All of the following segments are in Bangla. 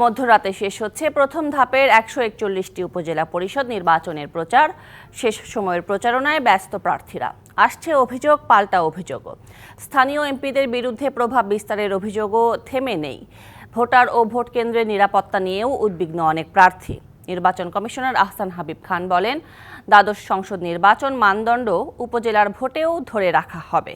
মধ্যরাতে শেষ হচ্ছে প্রথম ধাপের একশো একচল্লিশটি উপজেলা পরিষদ নির্বাচনের প্রচার। শেষ সময়ের প্রচারণায় ব্যস্ত প্রার্থীরা। আসছে অভিযোগ, পাল্টা অভিযোগও। স্থানীয় এমপিদের বিরুদ্ধে প্রভাব বিস্তারের অভিযোগও থেমে নেই। ভোটার ও ভোট কেন্দ্রের নিরাপত্তা নিয়েও উদ্বিগ্ন অনেক প্রার্থী। নির্বাচন কমিশনার আহসান হাবিব খান বলেন, দ্বাদশ সংসদ নির্বাচন মানদণ্ড উপজেলার ভোটেও ধরে রাখা হবে।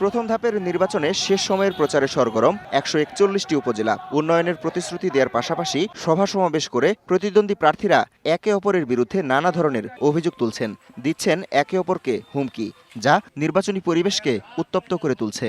প্রথম ধাপের নির্বাচনে শেষ সময়ের প্রচারে সরগরম একশো একচল্লিশটি উপজেলা। উন্নয়নের প্রতিশ্রুতি দেওয়ার পাশাপাশি সভা সমাবেশ করে প্রতিদ্বন্দ্বী প্রার্থীরা একে অপরের বিরুদ্ধে নানা ধরনের অভিযোগ তুলছেন। দিচ্ছেন একে অপরকে হুমকি, যা নির্বাচনী পরিবেশকে উত্তপ্ত করে তুলছে।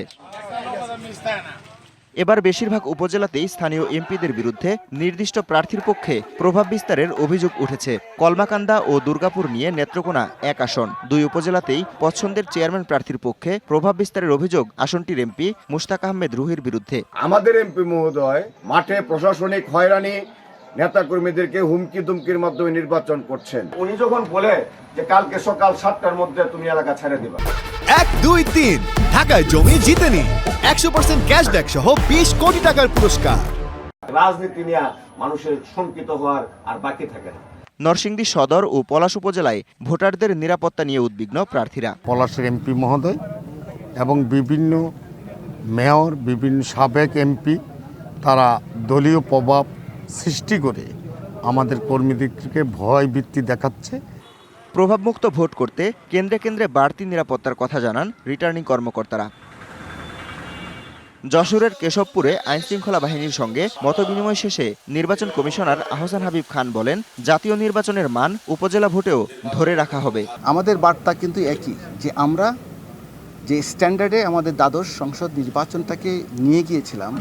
এবার বেশিরভাগ উপজেলাতেই স্থানীয় এমপিদের বিরুদ্ধে নির্দিষ্ট প্রার্থীর পক্ষে প্রভাব বিস্তারের অভিযোগ উঠেছে। কলমাকান্দা ও দুর্গাপুর নিয়ে নেত্রকোনা এক আসন। দুই উপজেলাতেই পছন্দের চেয়ারম্যান প্রার্থীর পক্ষে প্রভাব বিস্তারের অভিযোগ আসনটির এমপি মুশতাক আহমেদ রুহির বিরুদ্ধে। আমাদের এমপি মহোদয় মাঠে প্রশাসনিক হয়রানি নেতাকর্মীদেরকে হুমকি দুমকির মাধ্যমে নির্বাচন করছেন। উনি যখন বলে যে কালকে সকাল সাতটার মধ্যে তুমি এলাকা ছেড়ে দিবা। এক দুই তিন ঢাকায় জমি জিতে নিন একশো পার্সেন্ট ক্যাশব্যাক সহ বিশ কোটি টাকার পুরস্কার। রাজনীতি নিয়ে মানুষের শঙ্কিত হওয়ার আর বাকি থাকে না। নরসিংদী সদর ও পলাশ উপজেলায় ভোটারদের নিরাপত্তা নিয়ে উদ্বিগ্ন প্রার্থীরা। পলাশের এমপি মহোদয় এবং বিভিন্ন মেয়র বিভিন্ন সাবেক এমপি তারা দলীয় প্রভাব সৃষ্টি করে আমাদের কর্মীদেরকে ভয় বৃত্তি দেখাচ্ছে। প্রভাবমুক্ত ভোট করতে কেন্দ্রে কেন্দ্রে বাড়তি নিরাপত্তার কথা জানান রিটার্নিং কর্মকর্তারা। যশোরের কেশবপুরে আইনশৃঙ্খলা বাহিনীর সঙ্গে মতবিনিময় শেষে নির্বাচন কমিশনার আহসান হাবিব খান বলেন জাতীয় নির্বাচনের মান উপজেলা ভোটেও ধরে রাখা হবে। আমাদের বার্তা কিন্তু একই যে আমরা যে স্ট্যান্ডার্ডে আমাদের দ্বাদশ সংসদ নির্বাচনটাকে নিয়ে গিয়েছিলাম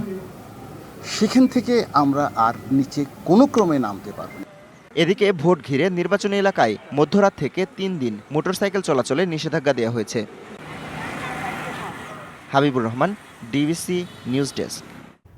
সেখান থেকে আমরা আর নিচে কোনো ক্রমে নামতে পারব না। এদিকে ভোট ঘিরে নির্বাচনী এলাকায় মধ্যরাত থেকে তিন দিন মোটরসাইকেল চলাচলে নিষেধাজ্ঞা দেওয়া হয়েছে। Habibur Rahman DBC news desk.